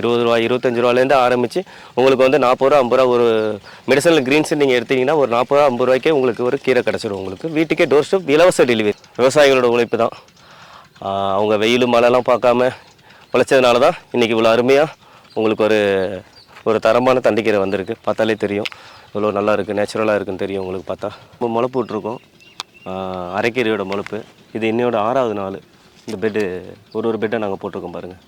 இருபது ரூபா இருபத்தஞ்சு ரூபாலேருந்து ஆரம்பித்து உங்களுக்கு வந்து நாற்பது ரூபா ஐம்பது ரூபா ஒரு மெடிசனல் க்ரீன்ஸ் நீங்கள் எடுத்தீங்கன்னா ஒரு நாற்பது ரூபா ஐம்பது ரூபாய்க்கே உங்களுக்கு ஒரு கீரை கிடச்சிடும் உங்களுக்கு. வீட்டுக்கே டோர் ஸ்டெப் இலவச டெலிவரி விவசாயிகளோட உழைப்பு தான். அவங்க வெயில் மழைலாம் பார்க்காம உழைச்சதுனால தான் இன்றைக்கி இவ்வளோ அருமையாக உங்களுக்கு ஒரு ஒரு தரமான தண்டிக்கீரை வந்திருக்கு. பார்த்தாலே தெரியும். இவ்வளோ நல்லா இருக்குது நேச்சுரலாக இருக்குன்னு தெரியும் உங்களுக்கு பார்த்தா. ரொம்ப முளைப்பு விட்ருக்கோம் அரைக்கீரையோட முளைப்பு. இது இன்னையோட ஆறாவது நாள். இந்த பெட்டு ஒரு ஒரு பெட்டை நாங்கள் போட்டிருக்கோம் பாருங்கள்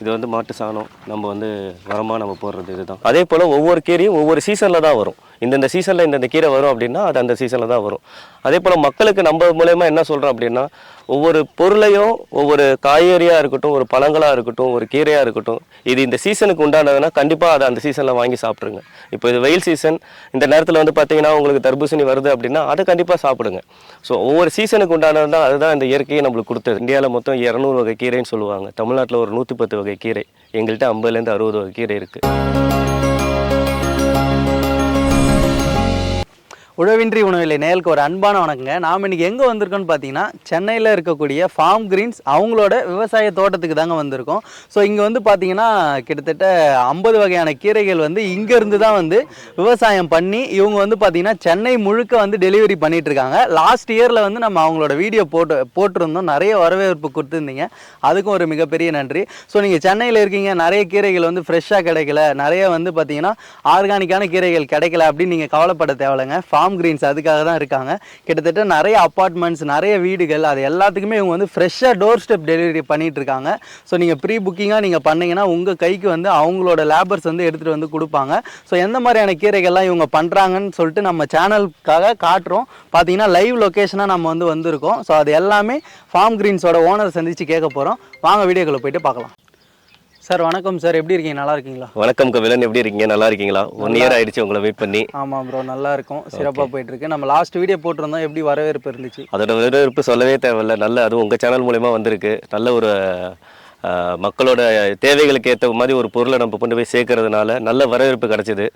இது வந்து மாட்டு சாணம் நம்ம வந்து வரமாக நம்ம போடுறது இதுதான். அதே போல் ஒவ்வொரு கீரையும் ஒவ்வொரு சீசனில் தான் வரும். இந்தந்த சீசனில் இந்தந்த கீரை வரும் அப்படின்னா அது அந்த சீசனில் தான் வரும். அதே போல் மக்களுக்கு நம்ம மூலயமா என்ன சொல்கிறோம் அப்படின்னா ஒவ்வொரு பொருளையும் ஒவ்வொரு காய்கறியாக இருக்கட்டும் ஒரு பழங்களாக இருக்கட்டும் ஒரு கீரையாக இருக்கட்டும் இது இந்த சீசனுக்கு உண்டானதுன்னா கண்டிப்பாக அதை அந்த சீசனில் வாங்கி சாப்பிட்ருங்க இப்போ இது வெயில் சீசன் இந்த நேரத்தில் வந்து பார்த்தீங்கன்னா உங்களுக்கு தர்பூசணி வருது அப்படின்னா அதை கண்டிப்பாக சாப்பிடுங்க. ஸோ ஒவ்வொரு சீசனுக்கு உண்டானது தான் அதுதான் இந்த இயற்கையை நம்மளுக்கு கொடுத்தது. இந்தியாவில் மொத்தம் இரநூறு வகை கீரைன்னு சொல்லுவாங்க. தமிழ்நாட்டில் ஒரு நூற்றி பத்து வகை கீரை எங்கள்கிட்ட ஐம்பதுலேருந்து அறுபது வகை கீரை இருக்குது உழவின்றி உணவில்லை. நேயலுக்கு ஒரு அன்பான வணக்கங்க. நாம் இன்னைக்கு எங்கே வந்திருக்கோம்னு பார்த்தீங்கன்னா சென்னையில் இருக்கக்கூடிய ஃபார்ம் கிரீன்ஸ் அவங்களோட விவசாய தோட்டத்துக்கு தாங்க வந்திருக்கோம். ஸோ இங்கே வந்து பார்த்தீங்கன்னா கிட்டத்தட்ட ஐம்பது வகையான கீரைகள் வந்து இங்கேருந்து தான் வந்து விவசாயம் பண்ணி இவங்க வந்து பார்த்தீங்கன்னா சென்னை முழுக்க வந்து டெலிவரி பண்ணிகிட்ருக்காங்க லாஸ்ட் இயரில் வந்து நம்ம அவங்களோட வீடியோ போட்டு போட்டிருந்தோம். நிறைய வரவேற்பு கொடுத்துருந்தீங்க. அதுக்கும் ஒரு மிகப்பெரிய நன்றி. ஸோ நீங்கள் சென்னையில் இருக்கீங்க. நிறைய கீரைகள் வந்து ஃப்ரெஷ்ஷாக கிடைக்கல. நிறைய வந்து பார்த்தீங்கன்னா ஆர்கானிக்கான கீரைகள் கிடைக்கல அப்படின்னு நீங்கள் கவலைப்பட தேவையில்லைங்க. ஃபார்ம் ஃபார்ம் கிரீன்ஸ் அதுக்காக தான் இருக்காங்க. கிட்டத்தட்ட நிறைய அப்பார்ட்மெண்ட்ஸ் நிறைய வீடுகள் அது எல்லாத்துக்குமே இவங்க வந்து ஃப்ரெஷ்ஷாக டோர் ஸ்டெப் டெலிவரி பண்ணிட்டு இருக்காங்க. ஸோ நீங்கள் ப்ரீ புக்கிங்காக நீங்கள் பண்ணீங்கன்னா உங்கள் கைக்கு வந்து அவங்களோட லேபர்ஸ் வந்து எடுத்துகிட்டு வந்து கொடுப்பாங்க. ஸோ எந்த மாதிரியான கீரைகள்லாம் இவங்க பண்ணுறாங்கன்னு சொல்லிட்டு நம்ம சேனலுக்காக காட்டுறோம். பார்த்தீங்கன்னா லைவ் லொக்கேஷனாக நம்ம வந்து வந்திருக்கோம். ஸோ அது எல்லாமே ஃபார்ம் கிரீன்ஸோட ஓனர் சந்திச்சு கேட்க போகிறோம் வாங்க வீடியோக்குள்ளே போயிட்டு பார்க்கலாம். சார் வணக்கம் சார். எப்படி இருக்கீங்க? நல்லா இருக்கீங்களா? வணக்கம் கபிலன் எப்படி இருக்கீங்க? நல்லா இருக்கீங்களா? ஒன் இயர் ஆயிடுச்சு உங்களை வெயிட் பண்ணி. ஆமாம் ப்ரோ நல்லா இருக்கும். சிறப்பாக போயிட்டு இருக்கு நம்ம லாஸ்ட் வீடியோ போட்டிருந்தோம். எப்படி வரவேற்பு இருந்துச்சு? அதோட வரவேற்பு சொல்லவே தேவையில்ல. நல்ல அதுவும் உங்கள் சேனல் மூலயமா வந்திருக்கு. நல்ல ஒரு மக்களோட தேவைகளுக்கு ஏற்ற மாதிரி ஒரு பொருளை நம்ம கொண்டு போய் சேர்க்கறதுனால நல்ல வரவேற்பு கிடைச்சிது.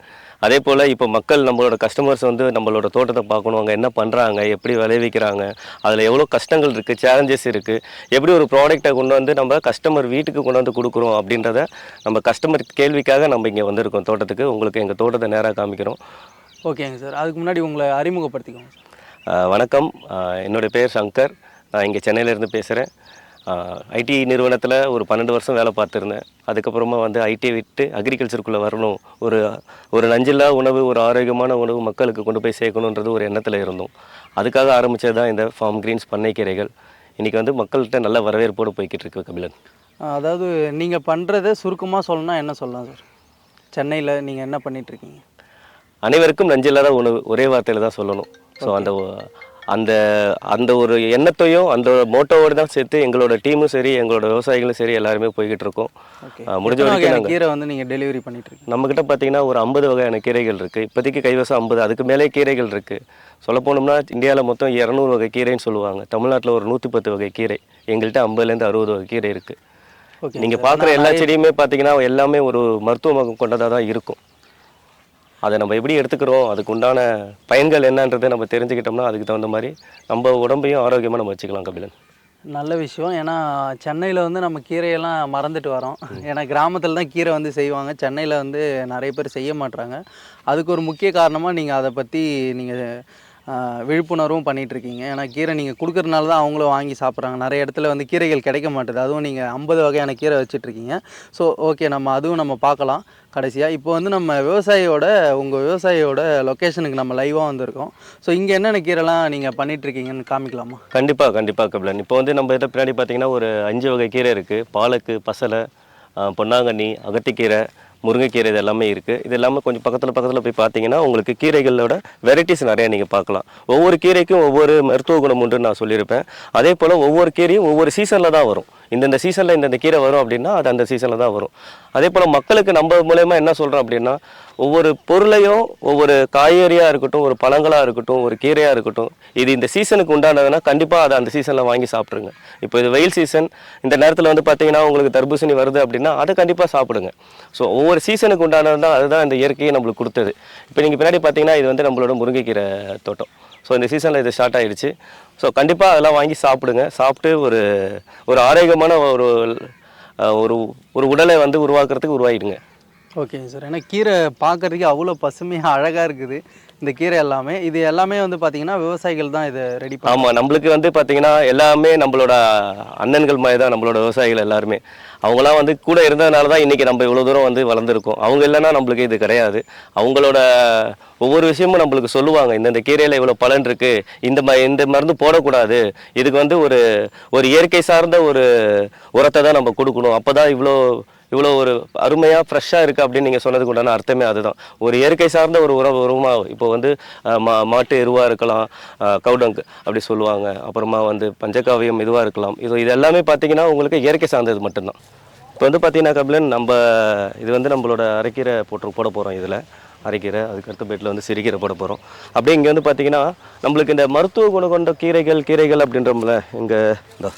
அதே போல் இப்போ மக்கள் நம்மளோட கஸ்டமர்ஸ் வந்து நம்மளோட தோட்டத்தை பார்க்கணும். அவங்க என்ன பண்ணுறாங்க எப்படி விளைவிக்கிறாங்க அதில் எவ்வளோ கஷ்டங்கள் இருக்குது சேலஞ்சஸ் இருக்குது எப்படி ஒரு ப்ராடக்ட்டை கொண்டு வந்து நம்ம கஸ்டமர் வீட்டுக்கு கொண்டு வந்து கொடுக்குறோம் அப்படின்றத நம்ம கஸ்டமர் கேள்விக்காக நம்ம இங்கே வந்திருக்கோம் தோட்டத்துக்கு. உங்களுக்கு எங்கள் தோட்டத்தை நேராக காமிக்கிறோம். ஓகேங்க சார். அதுக்கு முன்னாடி உங்களை அறிமுகப்படுத்திக்கோங்க வணக்கம். என்னுடைய பேர் சங்கர். நான் இங்கே சென்னையிலேருந்து பேசுகிறேன் ஐடி நிறுவனத்தில் ஒரு பன்னெண்டு வருஷம் வேலை பார்த்துருந்தேன். அதுக்கப்புறமா வந்து ஐடியை விட்டு அக்ரிகல்ச்சருக்குள்ளே வரணும். ஒரு ஒரு நஞ்சில்லா உணவு ஒரு ஆரோக்கியமான உணவு மக்களுக்கு கொண்டு போய் சேர்க்கணுன்றது ஒரு எண்ணத்தில் இருந்தோம். அதுக்காக ஆரம்பித்தது தான் இந்த ஃபார்ம் கிரீன்ஸ் பண்ணைக்கீரைகள் இன்றைக்கி வந்து மக்கள்கிட்ட நல்ல வரவேற்போடு போய்கிட்டு இருக்கு கபிலன். அதாவது நீங்கள் பண்ணுறதை சுருக்கமாக சொல்லணும்னா என்ன சொல்லலாம் சார் சென்னையில் நீங்கள் என்ன பண்ணிட்டு இருக்கீங்க? அனைவருக்கும் நஞ்சில்லாத உணவு ஒரே வார்த்தையில் தான் சொல்லணும். ஸோ அந்த அந்த அந்த ஒரு எண்ணத்தையும் அந்த மோட்டோவோடு தான் சேர்த்து எங்களோட டீமும் சரி எங்களோட விவசாயிகளும் சரி எல்லாருமே போய்கிட்டு இருக்கோம். முடிஞ்ச வரைக்கும் கீரை வந்து நீங்கள் டெலிவரி பண்ணிட்டு இருக்கீங்க? நம்மக்கிட்ட பார்த்தீங்கன்னா ஒரு ஐம்பது வகையான கீரைகள் இருக்குது இப்போதைக்கு கைவசம் ஐம்பது அதுக்கு மேலே கீரைகள் இருக்குது சொல்ல போனோம்னா இந்தியாவில் மொத்தம் இரநூறு வகை கீரைன்னு சொல்லுவாங்க. தமிழ்நாட்டில் ஒரு நூற்றி பத்து வகை கீரை. எங்கள்கிட்ட ஐம்பதுலேருந்து அறுபது வகை கீரை இருக்குது நீங்கள் பார்க்குற எல்லா செடியுமே பார்த்தீங்கன்னா எல்லாமே ஒரு மருத்துவ முகம் கொண்டதாக தான் இருக்கும். அதை நம்ம எப்படி எடுத்துக்கிறோம்? அதுக்கு உண்டான பயன்கள் என்னன்றதை நம்ம தெரிஞ்சுக்கிட்டோம்னா அதுக்கு தகுந்த மாதிரி நம்ம உடம்பையும் ஆரோக்கியமாக நம்ம வச்சுக்கலாம் கபிலன். நல்ல விஷயம். ஏன்னா சென்னையில் வந்து நம்ம கீரையெல்லாம் மறந்துட்டு வரோம். ஏன்னா கிராமத்தில் தான் கீரை வந்து செய்வாங்க. சென்னையில் வந்து நிறைய பேர் செய்ய மாட்றாங்க. அதுக்கு ஒரு முக்கிய காரணமாக நீங்கள் அதை பற்றி நீங்கள் விழிப்புணர்வும் பண்ணிகிட்ருக்கீங்க இருக்கீங்க ஏன்னா கீரை நீங்கள் கொடுக்கறதுனால தான் அவங்களும் வாங்கி சாப்பிட்றாங்க. நிறைய இடத்துல வந்து கீரைகள் கிடைக்க மாட்டுது. அதுவும் நீங்கள் ஐம்பது வகையான கீரை வச்சுட்ருக்கீங்க ஸோ ஓகே நம்ம அதுவும் நம்ம பார்க்கலாம் கடைசியாக இப்போ வந்து நம்ம விவசாயியோட உங்கள் விவசாயியோட லொக்கேஷனுக்கு நம்ம லைவாக வந்திருக்கோம். ஸோ இங்கே என்னென்ன கீரைலாம் நீங்கள் பண்ணிகிட்ருக்கீங்கன்னு காமிக்கலாமா? கண்டிப்பாக கண்டிப்பாக கபிலன். இப்போ வந்து நம்ம இதை பின்னாடி பார்த்தீங்கன்னா ஒரு அஞ்சு வகை கீரை இருக்குது பாலக்கு பசலை பொன்னாங்கண்ணி அகத்திக்கீரை முருங்கைக்கீரை இது எல்லாமே இருக்குது இது எல்லாமே கொஞ்சம் பக்கத்தில் பக்கத்தில் போய் பார்த்தீங்கன்னா உங்களுக்கு கீரைகளோட வெரைட்டிஸ் நிறையா நீங்கள் பார்க்கலாம். ஒவ்வொரு கீரைக்கும் ஒவ்வொரு மருத்துவ குணம் உண்டுன்னு நான் சொல்லியிருப்பேன். அதே போல் ஒவ்வொரு கீரையும் ஒவ்வொரு சீசனில் தான் வரும். இந்தந்த சீசனில் இந்தந்த கீரை வரும் அப்படின்னா அது அந்த சீசனில் தான் வரும். அதே போல் மக்களுக்கு நம்ம மூலயமா என்ன சொல்கிறோம் அப்படின்னா ஒவ்வொரு பொருளையும் ஒவ்வொரு காய்கறியாக இருக்கட்டும் ஒரு பழங்களாக இருக்கட்டும் ஒரு கீரையாக இருக்கட்டும் இது இந்த சீசனுக்கு உண்டானதுன்னா கண்டிப்பாக அதை அந்த சீசனில் வாங்கி சாப்பிட்ருங்க இப்போ இது வெயில் சீசன் இந்த நேரத்தில் வந்து பார்த்தீங்கன்னா உங்களுக்கு தர்பூசணி வருது அப்படின்னா அதை கண்டிப்பாக சாப்பிடுங்க. ஸோ ஒவ்வொரு சீசனுக்கு உண்டானது தான் அதுதான் இந்த இயற்கையை நம்மளுக்கு கொடுத்தது. இப்போ நீங்கள் பின்னாடி பார்த்தீங்கன்னா இது வந்து நம்மளோட முருங்கைக்கீரை தோட்டம். ஸோ இந்த சீசனில் இது ஸ்டார்ட் ஆயிடுச்சு. ஸோ கண்டிப்பாக அதெல்லாம் வாங்கி சாப்பிடுங்க. சாப்பிட்டு ஒரு ஒரு ஆரோக்கியமான ஒரு ஒரு ஒரு உடலை வந்து உருவாக்குறதுக்கு உருவாயிடுங்க. ஓகேங்க சார் ஏன்னா கீரை பார்க்குறதுக்கு அவ்வளோ பசுமையாக அழகாக இருக்குது. இந்த கீரை எல்லாமே இது எல்லாமே வந்து பார்த்தீங்கன்னா விவசாயிகள் தான் இதை ரெடி ஆமாம் நம்மளுக்கு வந்து பார்த்தீங்கன்னா எல்லாமே நம்மளோட அண்ணன்கள் மாதிரி தான் நம்மளோட விவசாயிகள் எல்லாருமே. அவங்களாம் வந்து கூட இருந்ததுனால தான் இன்றைக்கி நம்ம இவ்வளோ தூரம் வந்து வளர்ந்துருக்கோம். அவங்க இல்லைன்னா நம்மளுக்கு இது கிடையாது. அவங்களோட ஒவ்வொரு விஷயமும் நம்மளுக்கு சொல்லுவாங்க. இந்தந்த கீரையில் இவ்வளோ பலன் இருக்குது இந்த ம இந்த மருந்து போடக்கூடாது. இதுக்கு வந்து ஒரு ஒரு இயற்கை சார்ந்த ஒரு உரத்தை தான் நம்ம கொடுக்கணும். அப்போ தான் இவ்வளோ இவ்வளோ ஒரு அருமையாக ஃப்ரெஷ்ஷாக இருக்குது அப்படின்னு நீங்கள் சொன்னதுக்கு உண்டான அர்த்தமே அதுதான். ஒரு இயற்கை சார்ந்த ஒரு உரம். உருவமாக இப்போ வந்து மா மாட்டு எருவாக இருக்கலாம் கவுடங் அப்படி சொல்லுவாங்க. அப்புறமா வந்து பஞ்சகாவியம் இதுவாக இருக்கலாம். இது இது எல்லாமே பார்த்தீங்கன்னா உங்களுக்கு இயற்கை சார்ந்தது மட்டும்தான். இப்போ வந்து பார்த்தீங்கன்னா கபிலன் நம்ம இது வந்து நம்மளோட அரைக்கீரை போட்டு போட போகிறோம் இதில். அரைக்கீரை அதுக்கடுத்த பேட்டில் வந்து சிறுகீரை போட போகிறோம் அப்படியே இங்கே வந்து பார்த்தீங்கன்னா நம்மளுக்கு இந்த மருத்துவ குணம் கொண்ட கீரைகள் கீரைகள் அப்படின்றோம்ல இங்கே இந்த.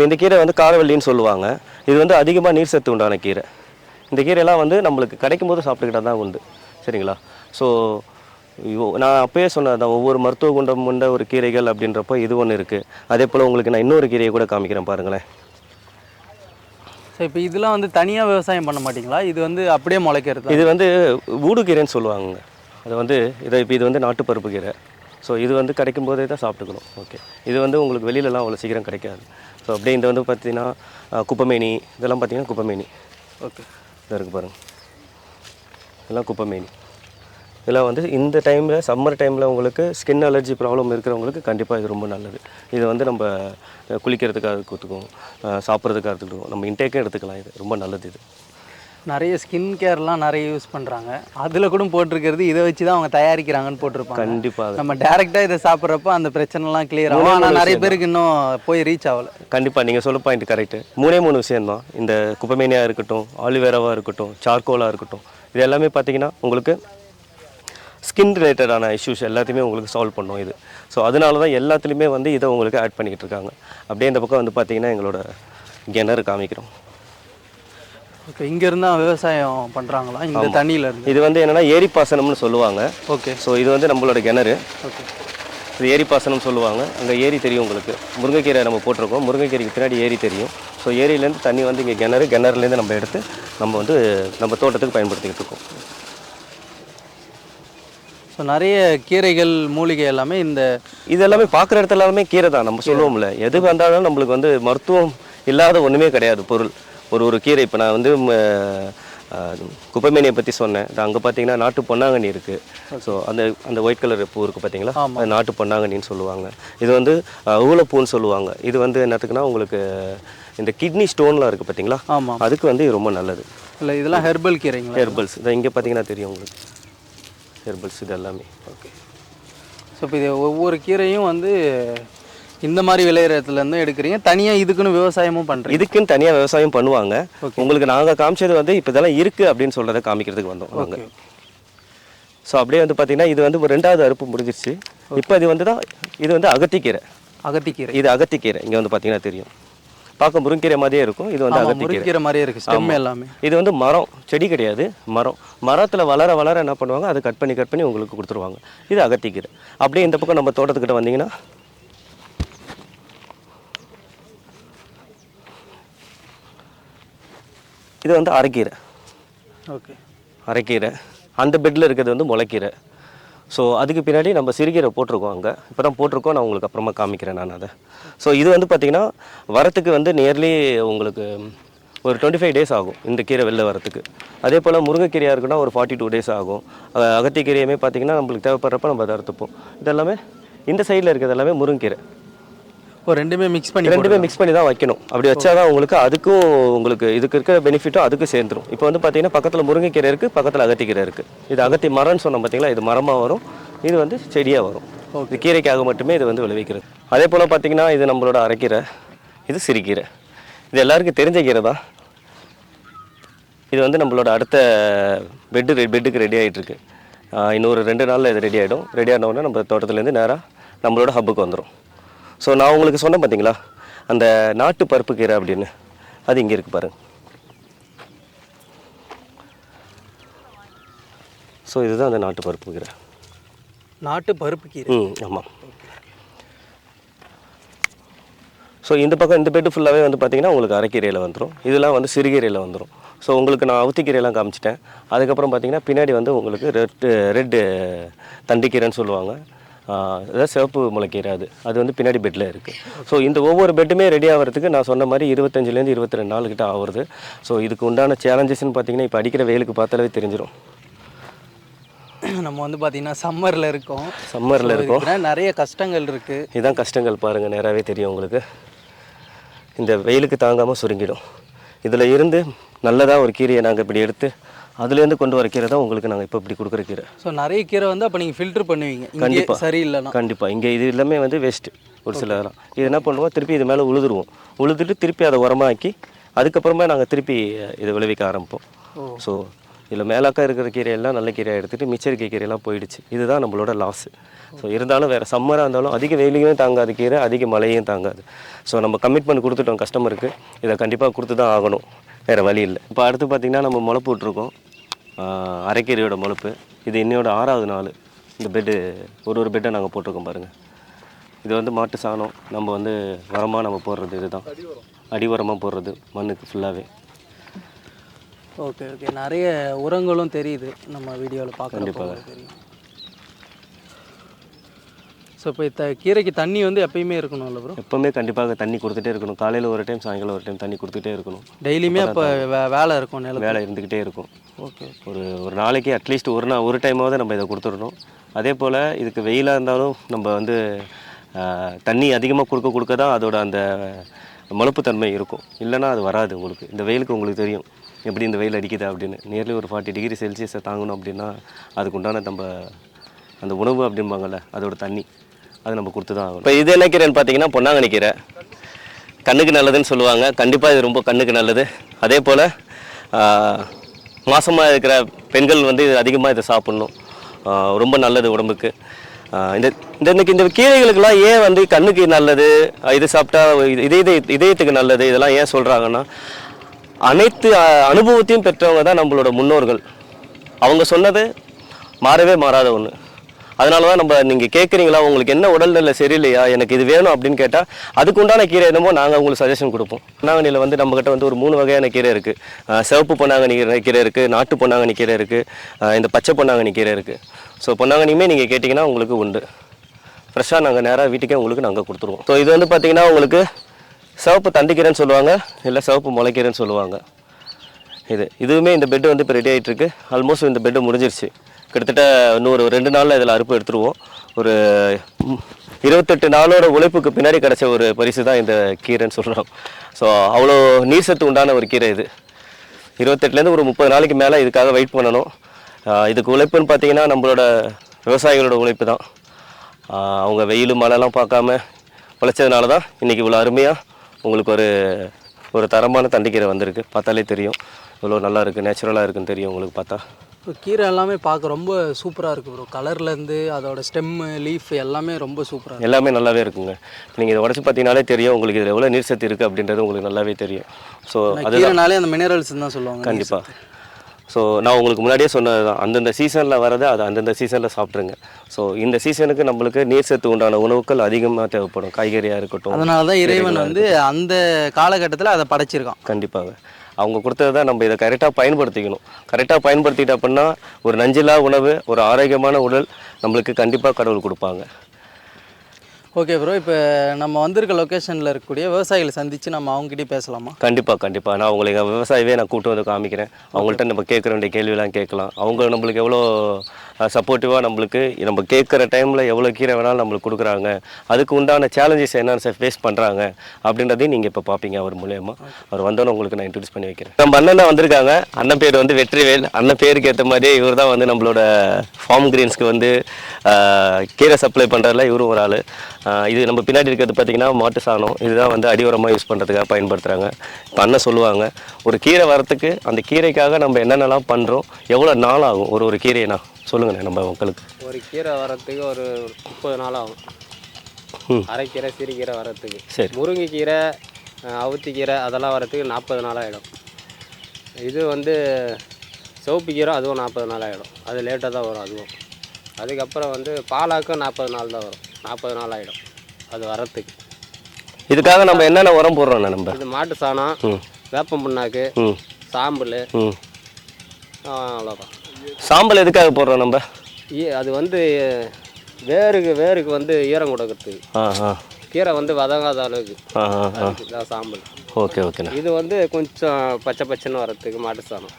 இப்போ இந்த கீரை வந்து காரவல்லின்னு சொல்லுவாங்க. இது வந்து அதிகமாக நீர் சத்து உண்டான கீரை. இந்த கீரையெல்லாம் வந்து நம்மளுக்கு கிடைக்கும் போது சாப்பிட்டுக்கிட்டா தான் உண்டு. சரிங்களா? ஸோ நான் அப்பயே சொன்னதான் ஒவ்வொரு மருத்துவ குண்டம் கொண்ட ஒரு கீரைகள் அப்படின்றப்போ இது ஒன்று இருக்குது அதே போல் உங்களுக்கு நான் இன்னொரு கீரையை கூட காமிக்கிறேன் பாருங்களேன். ஸோ இப்போ இதெல்லாம் வந்து தனியாக விவசாயம் பண்ண மாட்டீங்களா? இது வந்து அப்படியே முளைக்கிறது இது வந்து ஊடு கீரைன்னு சொல்லுவாங்க அது வந்து இதை இப்போ இது வந்து நாட்டுப்பருப்பு கீரை. ஸோ இது வந்து கிடைக்கும் போதே தான் சாப்பிட்டுக்கணும். ஓகே இது வந்து உங்களுக்கு வெளியிலலாம் அவ்வளோ சீக்கிரம் கிடைக்காது. ஸோ அப்படியே இந்த வந்து பார்த்தீங்கன்னா குப்பமேனி இதெல்லாம் பார்த்தீங்கன்னா குப்பமேனி. ஓகே இதாக இருக்குது பாருங்கள் இதெல்லாம் குப்பமேனி. இதெல்லாம் வந்து இந்த டைமில் சம்மர் டைமில் உங்களுக்கு ஸ்கின் அலர்ஜி ப்ராப்ளம் இருக்கிறவங்களுக்கு கண்டிப்பாக இது ரொம்ப நல்லது. இது வந்து நம்ம குளிக்கிறதுக்காக கொடுத்துக்கும் சாப்பிட்றதுக்காக எடுத்துக்கிடுவோம். நம்ம இன்டேக்கே எடுத்துக்கலாம் இது. ரொம்ப நல்லது இது. நிறைய ஸ்கின் கேர்லாம் நிறைய யூஸ் பண்ணுறாங்க அதில் கூட போட்டிருக்கிறது இதை வச்சு தான் அவங்க தயாரிக்கிறாங்கன்னு போட்டிருப்பாங்க. கண்டிப்பாக நம்ம டேரெக்டாக இதை சாப்பிட்றப்ப அந்த பிரச்சனைலாம் கிளியர் ஆகும். ஆனால் நிறைய பேருக்கு இன்னும் போய் ரீச் ஆகல. கண்டிப்பாக நீங்கள் சொல்ல பாயிண்ட் கரெக்டு மூணே மூணு விஷயம்தான் இந்த குப்பமேனியாக இருக்கட்டும் ஆலிவேராவாக இருக்கட்டும் சார்கோலாக இருக்கட்டும் இது எல்லாமே பார்த்தீங்கன்னா உங்களுக்கு ஸ்கின் ரிலேட்டடான இஷ்யூஸ் எல்லாத்தையுமே உங்களுக்கு சால்வ் பண்ணும் இது. ஸோ அதனால தான் எல்லாத்துலேயுமே வந்து இதை உங்களுக்கு ஆட் பண்ணிக்கிட்டு இருக்காங்க. அப்படியே இந்த பக்கம் வந்து பார்த்தீங்கன்னா எங்களோட கிணறு காமிக்கிறோம். ஓகே இங்கேருந்து தான் விவசாயம் பண்ணுறாங்களா இந்த தண்ணியில இருந்து. இது வந்து என்னென்னா ஏரி பாசனம்னு சொல்லுவாங்க. ஓகே. ஸோ இது வந்து நம்மளோட கிணறு. ஓகே. இது ஏரி பாசனம் சொல்லுவாங்க. அங்கே ஏரி தெரியும் உங்களுக்கு. முருங்கைக்கீரை நம்ம போட்டிருக்கோம். முருங்கைக்கீரைக்கு பின்னாடி ஏரி தெரியும். ஸோ ஏரியிலேருந்து தண்ணி வந்து இங்கே கிணறு கிணறுலேருந்து நம்ம எடுத்து நம்ம வந்து நம்ம தோட்டத்துக்கு பயன்படுத்திக்கிட்டு இருக்கோம். ஸோ நிறைய கீரைகள் மூலிகை எல்லாமே இந்த இது எல்லாமே பார்க்குற இடத்துல எல்லாமே கீரை தான். நம்ம சொல்லுவோம்ல. எது வந்தாலும் நம்மளுக்கு வந்து மருத்துவம் இல்லாத ஒன்றுமே கிடையாது பொருள். ஒரு ஒரு கீரை. இப்போ நான் வந்து குப்பைமேனியை பற்றி சொன்னேன். அங்கே பார்த்தீங்கன்னா நாட்டு பொன்னாங்கண்ணி இருக்குது ஸோ அந்த அந்த ஒயிட் கலர் பூ இருக்குது பார்த்தீங்களா அது நாட்டு பொன்னாங்கண்ணின்னு சொல்லுவாங்க. இது வந்து ஊலப்பூன்னு சொல்லுவாங்க. இது வந்து என்னத்துக்குன்னா உங்களுக்கு இந்த கிட்னி ஸ்டோன்லாம் இருக்குது பார்த்தீங்களா ஆமாம் அதுக்கு வந்து இது ரொம்ப நல்லது. இல்லை இதெல்லாம் ஹெர்பல் கீரைங்களா? ஹெர்பல்ஸ் இதை இங்கே பார்த்தீங்கன்னா தெரியும் உங்களுக்கு. ஹெர்பல்ஸ் இது எல்லாமே. ஓகே ஸோ இப்போ இது ஒவ்வொரு கீரையும் வந்து இந்த மாதிரி விளையிற இடத்துலேருந்து எடுக்கிறீங்க. தனியாக இதுக்குன்னு விவசாயமும் பண்ணுறீங்க இதுக்குன்னு தனியாக விவசாயம் பண்ணுவாங்க. உங்களுக்கு நாங்கள் காமிச்சது வந்து இப்போ இதெல்லாம் இருக்குது அப்படின்னு சொல்கிறத காமிக்கிறதுக்கு வந்தோம் நாங்கள் ஸோ அப்படியே வந்து பார்த்தீங்கன்னா இது வந்து ஒரு ரெண்டாவது அறுப்பு முடிஞ்சிருச்சு. இப்போ இது வந்து தான் இது வந்து அகத்திக்கீரை. அகத்திக்கீரை. இது அகத்திக்கீரை. இங்கே வந்து பார்த்தீங்கன்னா தெரியும். பார்க்க முருங்கீரை மாதிரியே இருக்கும். இது வந்து முருங்கீரை மாதிரியே இருக்குது ஸ்டெம் எல்லாமே. இது வந்து மரம். செடி கிடையாது மரம். மரத்தில் வளர வளர என்ன பண்ணுவாங்க? அதை கட் பண்ணி கட் பண்ணி உங்களுக்கு கொடுத்துருவாங்க. இது அகத்திக்கீரை. அப்படியே இந்த பக்கம் நம்ம தோட்டத்துக்கிட்ட வந்தீங்கன்னா இது வந்து அரைக்கீரை. ஓகே. அரைக்கீரை. அந்த பெட்டில் இருக்கிறது வந்து முளைக்கீரை. ஸோ அதுக்கு பின்னாடி நம்ம சிறுகீரை போட்டிருக்கோம் அங்கே. இப்போ தான் போட்டிருக்கோம். நான் உங்களுக்கு அப்புறமா காமிக்கிறேன் நான் அதை. ஸோ இது வந்து பார்த்திங்கன்னா வரத்துக்கு வந்து நியர்லி உங்களுக்கு ஒரு டுவெண்ட்டி ஃபைவ் டேஸ் ஆகும் இந்த கீரை வெளில வரத்துக்கு. அதே போல் முருங்கைக்கீரையாக இருக்குன்னா ஒரு ஃபார்ட்டி டூ டேஸ் ஆகும் அகத்திக்கீரையுமே பார்த்திங்கன்னா நம்மளுக்கு தேவைப்படுறப்ப நம்ம அதை அறுத்துப்போம். இதெல்லாமே இந்த சைடில் இருக்கிறது எல்லாமே முருங்கீரை இப்போ ரெண்டுமே மிக்ஸ் பண்ணி ரெண்டுமே மிக்ஸ் பண்ணி தான் வைக்கணும். அப்படி வச்சாதான் உங்களுக்கு அதுக்கும் உங்களுக்கு இதுக்கு இருக்கிற பெனிஃபிட்டும் அதுக்கும் சேர்ந்துரும். இப்போ வந்து பார்த்தீங்கன்னா பக்கத்தில் முருங்கைக்கீரை இருக்குது பக்கத்தில் அகத்திக்கீரை இருக்குது இது அகத்தி மரம்னு சொன்னோம் பார்த்தீங்களா இது மரமாக வரும். இது வந்து செடியாக வரும். இது கீரைக்காக மட்டுமே இது வந்து விளைவிக்கிறது. அதே போல் பார்த்தீங்கன்னா இது நம்மளோட அரைக்கீரை இது சிறுகீரை. இது எல்லாருக்கும் தெரிஞ்ச கீரை தான். இது வந்து நம்மளோட அடுத்த பெட்டு பெட்டுக்கு ரெடி ஆகிட்டு இருக்கு ஆஹ் இன்னொரு ரெண்டு நாளில் இது ரெடி ஆகிடும் ரெடி ஆன உடனே நம்ம தோட்டத்துலேருந்து நேராக நம்மளோட ஹப்புக்கு வந்துடும் ஸோ நான் உங்களுக்கு சொன்னேன் பார்த்தீங்களா அந்த நாட்டு பருப்பு கீரை அப்படின்னு. அது இங்கே இருக்குது பாருங்க. ஸோ இதுதான் அந்த நாட்டு பருப்பு கீரை. நாட்டு பருப்பு கீரை? ம் ஆமாம் ஸோ இந்த பக்கம் இந்த பெட்டு ஃபுல்லாகவே வந்து பார்த்தீங்கன்னா உங்களுக்கு அரைக்கீரையில் வந்துடும் இதெல்லாம் வந்து சிறுகீரையில் வந்துடும் ஸோ உங்களுக்கு நான் அவுத்திக்கீரையெல்லாம் காமிச்சிட்டேன். அதுக்கப்புறம் பார்த்தீங்கன்னா பின்னாடி வந்து உங்களுக்கு ரெட் ரெட்டு தண்டிக்கீரைன்னு சொல்லுவாங்க. அதாவது சிவப்பு முளைக்கீரை அது அது வந்து பின்னாடி பெட்டில் இருக்குது ஸோ இந்த ஒவ்வொரு பெட்டுமே ரெடி ஆகிறதுக்கு நான் சொன்ன மாதிரி இருபத்தஞ்சிலேருந்து இருபத்தி ரெண்டு நாள் கிட்ட ஆகுறது ஸோ இதுக்கு உண்டான சேலஞ்சஸ்ன்னு பார்த்தீங்கன்னா இப்போ அடிக்கிற வெயிலுக்கு பார்த்தாலே தெரிஞ்சிடும் நம்ம வந்து பார்த்தீங்கன்னா சம்மரில் இருக்கோம். சம்மரில் இருக்கும். நிறைய கஷ்டங்கள் இருக்குது இதுதான் கஷ்டங்கள் பாருங்கள் நேராகவே தெரியும் உங்களுக்கு. இந்த வெயிலுக்கு தாங்காமல் சுருங்கிடும். இதில் இருந்து நல்லதாக ஒரு கீரையை நாங்கள் இப்படி எடுத்து அதுலேருந்து கொண்டு வர கீரை தான் உங்களுக்கு நாங்கள் இப்போ இப்படி கொடுக்குற கீரை. ஸோ நிறைய கீரை வந்து அப்போ நீங்கள் ஃபில்டர் பண்ணுவீங்க. இங்கே கண்டிப்பா. சரியில்லைன்னா கண்டிப்பாக இங்கே இது எல்லாமே வந்து வேஸ்ட்டு ஒரு சில இதெல்லாம். இது என்ன பண்ணுவோம்? திருப்பி இது மேலே உழுதுருவோம். உழுதுட்டு திருப்பி அதை உரமாக்கி அதுக்கப்புறமா நாங்கள் திருப்பி இதை விளைவிக்க ஆரம்பிப்போம். ஸோ இதில் மேலாக்கா இருக்கிற கீரையெல்லாம் நல்ல கீரையாக எடுத்துகிட்டு மிச்சம் இருக்க கீரையெல்லாம் போயிடுச்சு. இதுதான் நம்மளோட லாஸ் ஸோ இருந்தாலும் வேறு சம்மராக இருந்தாலும் அதிக வெயிலையும் தாங்காது கீரை அதிக மழையும் தாங்காது. ஸோ நம்ம கமிட்மெண்ட் கொடுத்துட்டோம் கஸ்டமருக்கு இதை கண்டிப்பாக கொடுத்து தான் ஆகணும். வேறு வழி இல்லை. இப்போ அடுத்து பார்த்திங்கன்னா நம்ம முளைப்பு விட்ருக்கோம் ஆஹ் அரைக்கீரையோட முளைப்பு இது இன்னையோட ஆறாவது நாள். இந்த பெட்டு ஒரு ஒரு பெட்டை நாங்கள் போட்டிருக்கோம் பாருங்கள் இது வந்து மாட்டு சாணம். நம்ம வந்து உரமாக நம்ம போடுறது இதுதான். அடி உரமாக போடுறது மண்ணுக்கு ஃபுல்லாகவே ஓகே ஓகே. நிறைய உரங்களும் தெரியுது நம்ம வீடியோவில் கண்டிப்பாக. பார்க்குறப்ப தெரியும். ஸோ இப்போ த கீரைக்கு தண்ணி வந்து எப்பயுமே இருக்கணும்ல ப்ரோ எப்போவுமே கண்டிப்பாக தண்ணி கொடுத்துட்டே இருக்கணும். காலையில் ஒரு டைம் சாயங்காலம் ஒரு டைம் தண்ணி கொடுத்துட்டே இருக்கணும். டெய்லியுமே அப்போ வேலை இருக்கும் நிலம் வேலை இருந்துக்கிட்டே இருக்கும். ஓகே ஒரு ஒரு நாளைக்கு அட்லீஸ்ட் ஒரு நாள் ஒரு டைமாவது நம்ம இதை கொடுத்துடணும். அதே போல் இதுக்கு வெயிலாக இருந்தாலும் நம்ம வந்து தண்ணி அதிகமாக கொடுக்க கொடுக்க தான் அதோட அந்த மலுப்பு தன்மை இருக்கும். இல்லைன்னா அது வராது உங்களுக்கு. இந்த வெயிலுக்கு உங்களுக்கு தெரியும். எப்படி இந்த வெயில் அடிக்குது அப்படின்னு. நியர்லி ஒரு ஃபார்ட்டி டிகிரி செல்சியஸை தாங்கணும் அப்படின்னா அதுக்கு உண்டான நம்ம அந்த உணவு அப்படிம்பாங்கல்ல அதோட தண்ணி. அது நம்ம கொடுத்து தான் ஆகணும். இப்போ இது என்ன கீரைன்னு பார்த்தீங்கன்னா பொன்னாங்கண்ணி கீரை. கண்ணுக்கு நல்லதுன்னு சொல்லுவாங்க. கண்டிப்பாக இது ரொம்ப கண்ணுக்கு நல்லது. அதே போல் மாசமாக இருக்கிற பெண்கள் வந்து இது அதிகமாக இதை சாப்பிட்ணும். ரொம்ப நல்லது உடம்புக்கு. இந்த இந்த இன்னைக்கு இந்த கீரைகளுக்கெல்லாம் ஏன் வந்து கண்ணுக்கு நல்லது? இது சாப்பிட்டா இதய இதயத்துக்கு நல்லது? இதெல்லாம் ஏன் சொல்கிறாங்கன்னா அனைத்து அனுபவத்தையும் பெற்றவங்க தான் நம்மளோட முன்னோர்கள். அவங்க சொன்னது மாறவே மாறாத ஒன்று அதனால தான் நம்ம நீங்கள் கேட்குறீங்களா உங்களுக்கு என்ன உடல்நிலை சரியில்லையா எனக்கு இது வேணும் அப்படின்னு கேட்டால் அதுக்குண்டான கீரை என்னமோ நாங்கள் உங்களுக்கு சஜஷன் கொடுப்போம். பொன்னாங்கனியில் வந்து நம்மக்கிட்ட வந்து ஒரு மூணு வகையான கீரை இருக்குது சிவப்பு பொன்னாங்கனி கீரை- இருக்குது நாட்டு பொன்னாங்கனி கீரை இருக்குது இந்த பச்சை பொன்னாங்கனி கீரை இருக்குது ஸோ பொன்னாங்கனியுமே நீங்கள் கேட்டிங்கன்னா உங்களுக்கு உண்டு. ஃப்ரெஷ்ஷாக நாங்கள் நேராக வீட்டுக்கே உங்களுக்கு நாங்கள் கொடுத்துருவோம். ஸோ இது வந்து பார்த்திங்கன்னா உங்களுக்கு சிவப்பு தண்டிக்கீரைன்னு சொல்லுவாங்க இல்லை சிவப்பு முளைக்கீரைன்னு சொல்லுவாங்க. இது இதுவுமே இந்த பெட்டு வந்து இப்போ ரெடி ஆகிட்டுருக்கு ஆல்மோஸ்ட் இந்த பெட்டு முடிஞ்சிருச்சு. கிட்டத்தட்ட இன்னும் ஒரு ரெண்டு நாளில் இதில் அறுப்பு எடுத்துருவோம். ஒரு இருபத்தெட்டு நாளோட உழைப்புக்கு பின்னாடி கிடச்ச ஒரு பரிசு தான் இந்த கீரைன்னு சொல்கிறோம் ஸோ அவ்வளோ நீர் சத்து உண்டான ஒரு கீரை இது. இருபத்தெட்டுலேருந்து ஒரு முப்பது நாளைக்கு மேலே இதுக்காக வெயிட் பண்ணணும். இதுக்கு உழைப்புன்னு பார்த்தீங்கன்னா நம்மளோட விவசாயிகளோட உழைப்பு தான். அவங்க வெயில் மழைலாம் பார்க்காம உழைச்சதுனால தான் இன்றைக்கி இவ்வளோ அருமையாக உங்களுக்கு ஒரு ஒரு தரமான தண்டிக்கீரை வந்திருக்கு. பார்த்தாலே தெரியும். இவ்வளோ நல்லா இருக்குது நேச்சுரலாக இருக்குன்னு தெரியும் உங்களுக்கு பார்த்தா. இப்போ கீரை எல்லாமே பார்க்க ரொம்ப சூப்பராக இருக்குது ப்ரோ கலர்லேருந்து அதோட ஸ்டெம்மு லீஃப் எல்லாமே ரொம்ப சூப்பராக எல்லாமே நல்லாவே இருக்குங்க. நீங்கள் இதை உடச்சி பார்த்தீங்கனாலே தெரியும் உங்களுக்கு இதில் எவ்வளோ நீர் சத்து இருக்குது அப்படின்றது உங்களுக்கு நல்லாவே தெரியும். ஸோ அது கீரைனாலே அந்த மினரல்ஸ் தான் சொல்லுவாங்க கண்டிப்பாக ஸோ நான் உங்களுக்கு முன்னாடியே சொன்னது தான். அந்தந்த சீசனில் வரதை அது அந்தந்த சீசனில் சாப்பிட்ருங்க ஸோ இந்த சீசனுக்கு நம்மளுக்கு நீர் சத்து உண்டான உணவுகள் அதிகமாக தேவைப்படும். காய்கறியாக இருக்கட்டும் அதனால தான் இறைவன் வந்து அந்த காலகட்டத்தில் அதை படைச்சிருக்கான். கண்டிப்பாக. அவங்க கொடுத்தது தான் நம்ம இதை கரெக்டாக பயன்படுத்திக்கணும். கரெக்டாக பயன்படுத்திட்டோம் அப்படின்னா ஒரு நஞ்சில்லா உணவு ஒரு ஆரோக்கியமான உடல் நம்மளுக்கு கண்டிப்பாக கடவுள் கொடுப்பாங்க. ஓகே ப்ரோ இப்போ நம்ம வந்திருக்க லொக்கேஷனில் இருக்கக்கூடிய விவசாயிகளை சந்தித்து நம்ம அவங்ககிட்டயே பேசலாமா? கண்டிப்பாக கண்டிப்பாக நான் உங்களுக்கு விவசாயவே நான் கூட்டு வந்து காமிக்கிறேன். அவங்கள்ட்ட நம்ம கேட்குற வேண்டிய கேள்வியெல்லாம் கேட்கலாம். அவங்க நம்மளுக்கு எவ்வளோ சப்போர்ட்டிவாக நம்மளுக்கு நம்ம கேட்குற டைமில் எவ்வளோ கீரை வேணாலும் நம்மளுக்கு கொடுக்குறாங்க. அதுக்கு உண்டான சேலஞ்சஸ் என்னென்ன ஃபேஸ் பண்ணுறாங்க அப்படின்றதையும் நீங்கள் இப்போ பார்ப்பீங்க அவர் மூலயமா. அவர் வந்தோன்னு உங்களுக்கு நான் இன்ட்ரடியூஸ் பண்ணி வைக்கிறேன். நம்ம அண்ணன் தான் வந்திருக்காங்க. அண்ணன் பேர் வந்து வெற்றிவேல். அண்ணன் பேருக்கு ஏற்ற மாதிரியே இவர் தான் வந்து நம்மளோட ஃபார்ம் கிரீன்ஸ்க்கு வந்து கீரை சப்ளை பண்ணுறதுல இவரும் ஒரு ஆள். இது நம்ம பின்னாடி இருக்கிறது பார்த்தீங்கன்னா மாட்டு சாணம். இதுதான் வந்து அடி உரமாக யூஸ் பண்ணுறதுக்காக பயன்படுத்துகிறாங்க இப்போ அண்ணன் சொல்லுவாங்க ஒரு கீரை வரத்துக்கு அந்த கீரைக்காக நம்ம என்னென்னலாம் பண்ணுறோம் எவ்வளோ நாள் ஆகும்? ஒரு ஒரு கீரைனா? சொல்லுங்கண்ணே நம்ம மக்களுக்கு ஒரு கீரை வரத்துக்கு ஒரு முப்பது நாள் ஆகும். அரைக்கீரை சிறுகீரை வரத்துக்கு சரி. முருங்கைக்கீரை அவுத்திக்கீரை அதெல்லாம் வரத்துக்கு நாற்பது நாள் ஆகிடும் இது வந்து சிவப்பு கீரை அதுவும் நாற்பது நாள் ஆகிடும் அது லேட்டாக தான் வரும் அதுவும். அதுக்கப்புறம் வந்து பாலாக்கும் நாற்பது நாள் தான் வரும். நாற்பது நாள் ஆகிடும் அது வரத்துக்கு. இதுக்காக நம்ம என்னென்ன உரம் போடுறோண்ணா நம்ம? இது மாட்டு சாணம் வேப்பம் புண்ணாக்கு சாம்பல். அவ்வளோதான். சாம்பல் எதுக்காக போடுறோம் நம்ம? அது வந்து வேருக்கு வேருக்கு வந்து ஈரம் கொடுக்கறதுக்கு கீரை வந்து வதங்காத அளவுக்கு. சாம்பல். ஓகே ஓகேண்ணா. இது வந்து கொஞ்சம் பச்சை பச்சைன்னு வரத்துக்கு மாட்டு சாணம்.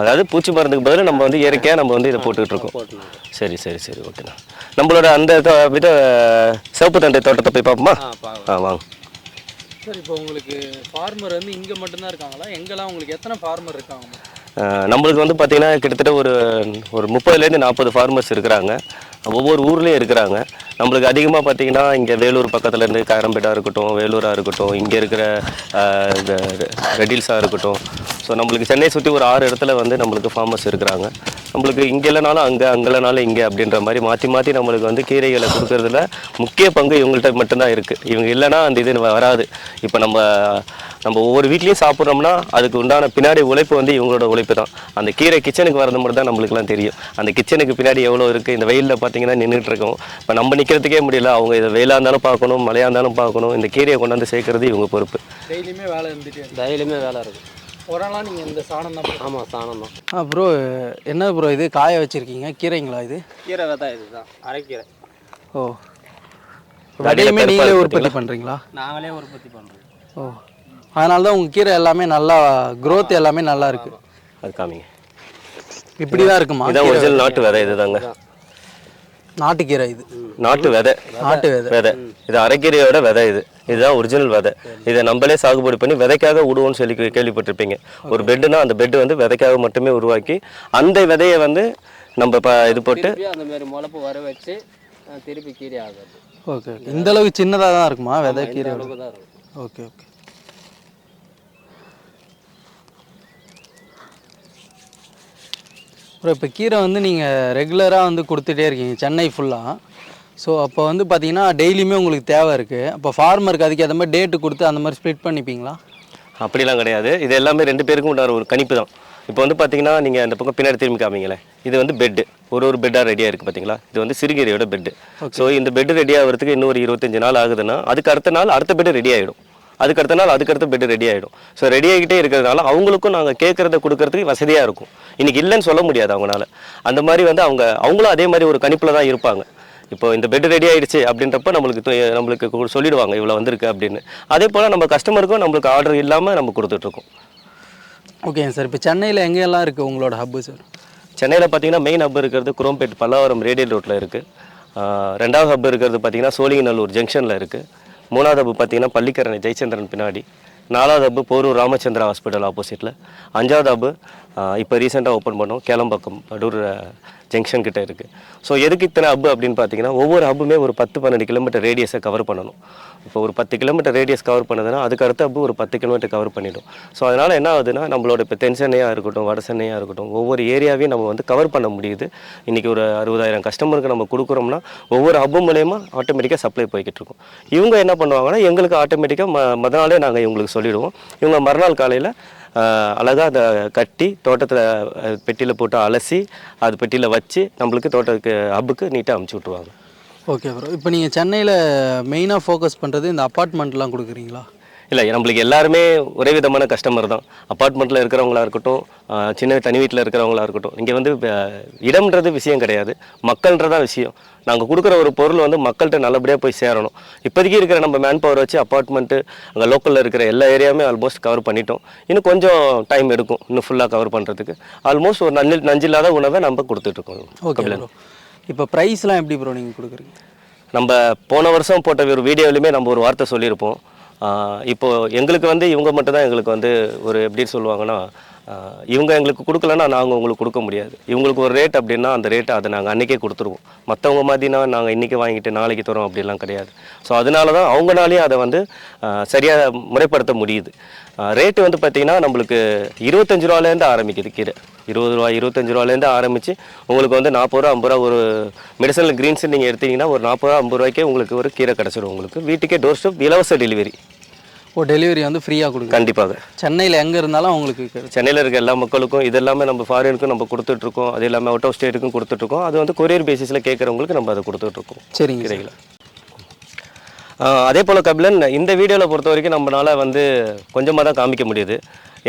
அதாவது பூச்சி மருந்துக்கு பதில் நம்ம வந்து இயற்கையாக நம்ம வந்து இதை போட்டுக்கிட்டு இருக்கோம். சரி சரி சரி ஓகேண்ணா நம்மளோட அந்த வித சிவப்பு தண்டை தோட்டத்தை போய் பார்ப்போமா? ஆ வாங்க. சார் இப்போ உங்களுக்கு ஃபார்மர் வந்து இங்கே மட்டும்தான் இருக்காங்களா? எங்கெல்லாம் உங்களுக்கு எத்தனை ஃபார்மர் இருக்காங்க? நம்மளுக்கு வந்து பார்த்தீங்கன்னா கிட்டத்தட்ட ஒரு ஒரு முப்பதுலேருந்து நாற்பது ஃபார்மர்ஸ் இருக்கிறாங்க. ஒவ்வொரு ஊர்லேயும் இருக்கிறாங்க. நம்மளுக்கு அதிகமாக பார்த்தீங்கன்னா இங்கே வேலூர் பக்கத்துலேருந்து இருந்து இருக்கட்டும் வேலூராக இருக்கட்டும் இங்கே இருக்கிற ரெடில்ஸாக இருக்கட்டும். ஸோ நம்மளுக்கு சென்னை சுற்றி ஒரு ஆறு இடத்துல வந்து நம்மளுக்கு ஃபார்மர்ஸ் இருக்கிறாங்க. நம்மளுக்கு இங்கே இல்லைனாலும் அங்கே அங்கேனாலும் இங்கே அப்படின்ற மாதிரி மாற்றி மாற்றி நம்மளுக்கு வந்து கீரைகளை கொடுக்கறதுல முக்கிய பங்கு இவங்கள்ட்ட மட்டும்தான் இருக்குது இவங்க இல்லைன்னா அந்த இது வராது. இப்போ நம்ம நம்ம ஒவ்வொரு வீட்லேயும் சாப்பிட்றோம்னா அதுக்கு உண்டான பின்னாடி உழைப்பு வந்து இவங்களோட உழைப்பு தான். அந்த கீரை கிச்சனுக்கு வரது மட்டும் தான் நம்மளுக்குலாம் தெரியும். அந்த கிச்சனுக்கு பின்னாடி எவ்வளோ இருக்குது இந்த வெயிலில் பார்த்தீங்கன்னா நின்றுட்டு இருக்கோம். இப்போ நம்ம நிற்கிறதுக்கே முடியல. அவங்க இதை வெயிலாக இருந்தாலும் பார்க்கணும் மழையாக இருந்தாலும் பார்க்கணும். இந்த கீரையை கொண்டாந்து சேர்க்கறது இவங்க பொறுப்பு. டெய்லியுமே வேலை இருந்துகிட்டே இருக்கு. டெய்லியுமே வேலை இருக்கும் ஒரு நாளாக நீங்கள் இந்த சாணம் தான் ஆமாம் சாணம் தான். ஆ ப்ரோ என்ன ப்ரோ இது? காய வச்சுருக்கீங்க? கீரைங்களா இது? கீரை விதை இதுதான் அரைக்கீரை. ஓ. விதையுமே நீங்களே உற்பத்தி பண்ணுறீங்களா நாங்களே உற்பத்தி பண்ணுறோம் ஓ. அதனால தான் உங்கள் கீரை எல்லாமே நல்லா growth எல்லாமே நல்லா இருக்கு. அது காமிங்க. இப்படி தான் இருக்குமா? இதான் ஒரிஜினல் நாட்டு விதை இதுதாங்க. நாட்டுக்கீரை இது. நாட்டு விதை. நாட்டு விதை. விதை. இது அரைக்கீரையோட விதை இது. இதுதான் ஒரிஜினல் விதை. இதை நம்மளே சாகுபடி பண்ணி விதைக்காக விடுவோம்னு சொல்லி கே- கேள்விப்பட்டிருப்பீங்க. ஒரு பெட்டுனா அந்த பெட்டு வந்து விதைக்காக மட்டுமே உருவாக்கி அந்த விதையை வந்து நம்ம ப இது போட்டு அந்த மாதிரி முளப்பு வர வச்சு திருப்பி கீரை ஆகுது ஓகே இந்த அளவுக்கு சின்னதாக தான் இருக்குமா விதை கீரை ஓகே ஓகே. ப்ரோ இப்போ கீரை வந்து நீங்கள் ரெகுலராக வந்து கொடுத்துட்டே இருக்கீங்க சென்னை ஃபுல்லாக ஸோ அப்போ வந்து பார்த்தீங்கன்னா டெய்லியுமே உங்களுக்கு தேவை இருக்குது அப்போ ஃபார்மருக்கு அதுக்கு ஏற்ற மாதிரி டேட்டு கொடுத்து அந்த மாதிரி ஸ்ப்ளிட் பண்ணிப்பீங்களா? அப்படிலாம் கிடையாது. இது எல்லாமே ரெண்டு பேருக்கும் உண்டான ஒரு கணிப்பு தான். இப்போ வந்து பார்த்தீங்கன்னா நீங்கள் அந்த பக்கம் பின்னாடி திரும்பி காமிங்களேன். இது வந்து பெட்டு ஒரு ஒரு பெட்டாக ரெடியாக இருக்குது பார்த்தீங்களா இது வந்து சிறுகீரையோட பெட்டு ஸோ இந்த பெட் ரெடி ஆகிறதுக்கு இன்னும் ஒரு இருபத்தஞ்சு நாள் ஆகுதுன்னா அதுக்கு அடுத்த நாள் அடுத்த பெட்டு ரெடி ஆகிடும் அதுக்கு அடுத்த நாள் அதுக்கு அடுத்த பெட் ரெடி ஆகிடும் ஸோ ரெடி ஆகிட்டே இருக்கிறதுனால அவங்களுக்கும் நாங்கள் கேட்குறத கொடுக்கறதுக்கு வசதியாக இருக்கும். இன்னைக்கு இல்லைன்னு சொல்ல முடியாது அவங்களால அந்த மாதிரி வந்து அவங்க அவங்களும் அதே மாதிரி ஒரு கணிப்பில் தான் இருப்பாங்க. இப்போ இந்த பெட் ரெடி ஆயிடுச்சு அப்படின்றப்ப நம்மளுக்கு நம்மளுக்கு சொல்லிடுவாங்க இவ்வளோ வந்திருக்கு அப்படின்னு. அதே போல் நம்ம கஸ்டமருக்கும் நம்மளுக்கு ஆர்டர் இல்லாமல் நம்ம கொடுத்துட்ருக்கோம் ஓகேங்க சார் இப்போ சென்னையில் எங்கெல்லாம் இருக்குது உங்களோட ஹப்பு சார் சென்னையில் பார்த்தீங்கன்னா மெயின் ஹப் இருக்கிறது குரோம்பேட் பல்லாவரம் ரேடியல் ரோட்டில் இருக்குது ரெண்டாவது ஹப் இருக்கிறது பார்த்தீங்கன்னா சோழிங்கநல்லூர் ஜங்ஷனில் இருக்குது மூணாவது ஹப் பார்த்தீங்கன்னா பள்ளிக்கரணை ஜெயச்சந்திரன் பின்னாடி. நாலாவது ஹப்பு போரூர் ராமச்சந்திரா ஹாஸ்பிட்டல் ஆப்போசிட்டில் அஞ்சாவது ஹப்பு இப்போ ரீசெண்டாக ஓப்பன் பண்ணோம். கேளம்பாக்கம் படூர் ஜங்ஷன் கிட்ட இருக்குது ஸோ எதுக்கு இத்தனை ஹப் அப்படின்னு பார்த்தீங்கன்னா ஒவ்வொரு ஹப்புமே ஒரு பத்து பன்னெண்டு கிலோமீட்டர் ரேடியஸை கவர் பண்ணணும். இப்போ ஒரு பத்து கிலோமீட்டர் ரேடியஸ் கவர் பண்ணதுன்னா அதுக்கு அடுத்த ஹப்பு ஒரு பத்து கிலோமீட்டர் கவர் பண்ணிடும். ஸோ அதனால் என்ன ஆகுதுன்னா நம்மளோட இப்போ தென் சென்னையாக இருக்கட்டும் வட சென்னையாக இருக்கட்டும் ஒவ்வொரு ஏரியாவையும் நம்ம வந்து கவர் பண்ண முடியுது. இன்றைக்கி ஒரு அறுபதாயிரம் கஸ்டமருக்கு நம்ம கொடுக்குறோம்னா ஒவ்வொரு ஹப்பு மூலயமா ஆட்டோமேட்டிக்காக சப்ளை போய்கிட்டு இருக்கும். இவங்க என்ன பண்ணுவாங்கன்னா எங்களுக்கு ஆட்டோமேட்டிக்காக ம மறுநாளே நாளே நாங்கள் இவங்களுக்கு சொல்லிடுவோம். இவங்க மறுநாள் காலையில் அழகாக அதை கட்டி தோட்டத்தில் பெட்டியில் போட்டு அலசி அது பெட்டியில் வச்சு நம்மளுக்கு தோட்டத்துக்கு ஹப்புக்கு நீட்டாக அமுச்சு விட்ருவாங்க ஓகே ப்ரோ இப்போ நீங்கள் சென்னையில் மெயினாக ஃபோக்கஸ் பண்ணுறது இந்த அப்பார்ட்மெண்ட்லாம் கொடுக்குறீங்களா? இல்லை நம்மளுக்கு எல்லாருமே ஒரே விதமான கஸ்டமர் தான். அப்பார்ட்மெண்ட்டில் இருக்கிறவங்களா இருக்கட்டும் சின்ன தனி வீட்டில் இருக்கிறவங்களா இருக்கட்டும் இங்கே வந்து இடம்ன்றது விஷயம் கிடையாது. மக்கள்ன்றதான் விஷயம். நாங்கள் கொடுக்குற ஒரு பொருள் வந்து மக்கள்கிட்ட நல்லபடியாக போய் சேரணும். இப்போதைக்கு இருக்கிற நம்ம மேன் பவர் வச்சு அப்பார்ட்மெண்ட்டு அங்கே லோக்கலில் இருக்கிற எல்லா ஏரியாவுமே ஆல்மோஸ்ட் கவர் பண்ணிட்டோம். இன்னும் கொஞ்சம் டைம் எடுக்கும் இன்னும் ஃபுல்லாக கவர் பண்ணுறதுக்கு ஆல்மோஸ்ட் ஒரு நஞ்சு நஞ்சில்லாத உணவை நம்ம கொடுத்துட்ருக்கோம் ஓகே இப்போ ப்ரைஸ்லாம் எப்படி ப்ரோ நீங்கள் கொடுக்குறீங்க? நம்ம போன வருஷம் போட்ட ஒரு வீடியோலையுமே நம்ம ஒரு வார்த்தை சொல்லியிருப்போம். இப்போது எங்களுக்கு வந்து இவங்க மட்டும்தான் எங்களுக்கு வந்து ஒரு எப்படி சொல்லுவாங்கன்னா இவங்க எங்களுக்கு கொடுக்கலன்னா நாங்கள் உங்களுக்கு கொடுக்க முடியாது. இவங்களுக்கு ஒரு ரேட் அப்படின்னா அந்த ரேட்டை அதை நாங்கள் அன்றைக்கே கொடுத்துருவோம். மற்றவங்க மாதிரினா நாங்கள் இன்றைக்கி வாங்கிட்டு நாளைக்கு தரோம் அப்படிலாம் கிடையாது. ஸோ அதனால தான் அவங்களாலேயும் அதை வந்து சரியாக முறைப்படுத்த முடியுது. ரேட்டு வந்து பார்த்திங்கன்னா நம்மளுக்கு இருபத்தஞ்சு ரூபாலேருந்து ஆரம்பிக்குது கீரை. இருபது ரூபா இருபத்தஞ்சு ரூபாலேருந்து ஆரம்பித்து உங்களுக்கு வந்து நாற்பது ரூபா ஐம்பது ரூபா ஒரு மெடிசனல் க்ரீன்ஸ் நீங்கள் எடுத்தீங்கன்னா ஒரு நாற்பது ரூபா ஐம்பது ரூபாய்க்கே உங்களுக்கு ஒரு கீரை கிடச்சிடும் உங்களுக்கு வீட்டுக்கே டோர் ஸ்டெப் இலவச டெலிவரி ஓ டெலிவரி வந்து ஃப்ரீயாக கொடுக்குறீங்க கண்டிப்பாக. சென்னையில் எங்கே இருந்தாலும் அவங்களுக்கு கிடைக்கும் சென்னையில் இருக்க எல்லா மக்களுக்கும் இது எல்லாமே நம்ம ஃபாரினுக்கும் நம்ம கொடுத்துட்ருக்கோம். அது எல்லாமே அவுட் ஆஃப் ஸ்டேட்டுக்கும் கொடுத்துட்ருக்கோம். அது வந்து கொரியர் பேசிஸில் கேட்குறவங்களுக்கு நம்ம அதை கொடுத்துட்ருக்கோம். சரிங்க ஆஹ் அதே போல் கபிலன் இந்த வீடியோவில் பொறுத்த வரைக்கும் நம்மளால் வந்து கொஞ்சமாக தான் காமிக்க முடியுது.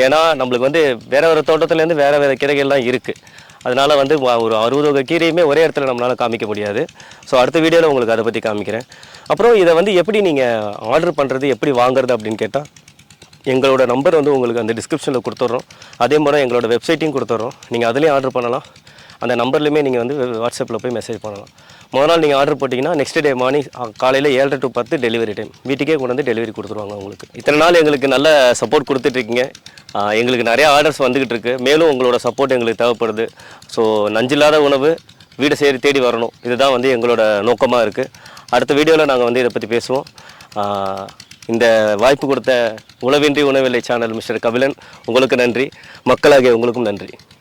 ஏன்னா நம்மளுக்கு வந்து வேற வேறு தோட்டத்துலேருந்து வேறு வேறு கீரைகள்லாம் இருக்குது அதனால் வந்து ஒரு அறுபது வகை கீரையுமே ஒரே இடத்துல நம்மளால் காமிக்க முடியாது. ஸோ அடுத்த வீடியோவில் உங்களுக்கு அதை பற்றி காமிக்கிறேன். அப்புறம் இதை வந்து எப்படி நீங்கள் ஆர்டர் பண்ணுறது எப்படி வாங்குறது அப்படின்னு கேட்டால் எங்களோட நம்பர் வந்து உங்களுக்கு அந்த டிஸ்கிரிப்ஷனில் கொடுத்துட்றோம் அதே மாதிரி எங்களோட வெப்சைட்டையும் கொடுத்துட்றோம் நீங்கள் அதுலேயும் ஆர்டர் பண்ணலாம். அந்த நம்பர்லையுமே நீங்கள் வந்து வாட்ஸ்அப்பில் போய் மெசேஜ் பண்ணலாம். முதல் நாள் நீங்கள் ஆர்டர் போட்டிங்கன்னா நெக்ஸ்ட் டே மார்னிங் காலையில் ஏழரை டு பத்து டெலிவரி டைம் வீட்டுக்கே கொண்டு வந்து டெலிவரி கொடுத்துருவாங்க உங்களுக்கு. இத்தனை நாள் எங்களுக்கு நல்ல சப்போர்ட் கொடுத்துட்ருக்கீங்க. எங்களுக்கு நிறைய ஆர்டர்ஸ் வந்துக்கிட்டு இருக்கு மேலும் உங்களோட சப்போர்ட் எங்களுக்கு தேவைப்படுது. ஸோ நஞ்சில்லாத உணவு வீடு சேரி தேடி வரணும். இதுதான் வந்து எங்களோட நோக்கமாக இருக்குது அடுத்த வீடியோவில் நாங்கள் வந்து இதை பற்றி பேசுவோம். இந்த வாய்ப்பு கொடுத்த உணவின்றி உணவில்லை சேனல் மிஸ்டர் கபிலன் உங்களுக்கு நன்றி. மக்களாகிய உங்களுக்கும் நன்றி.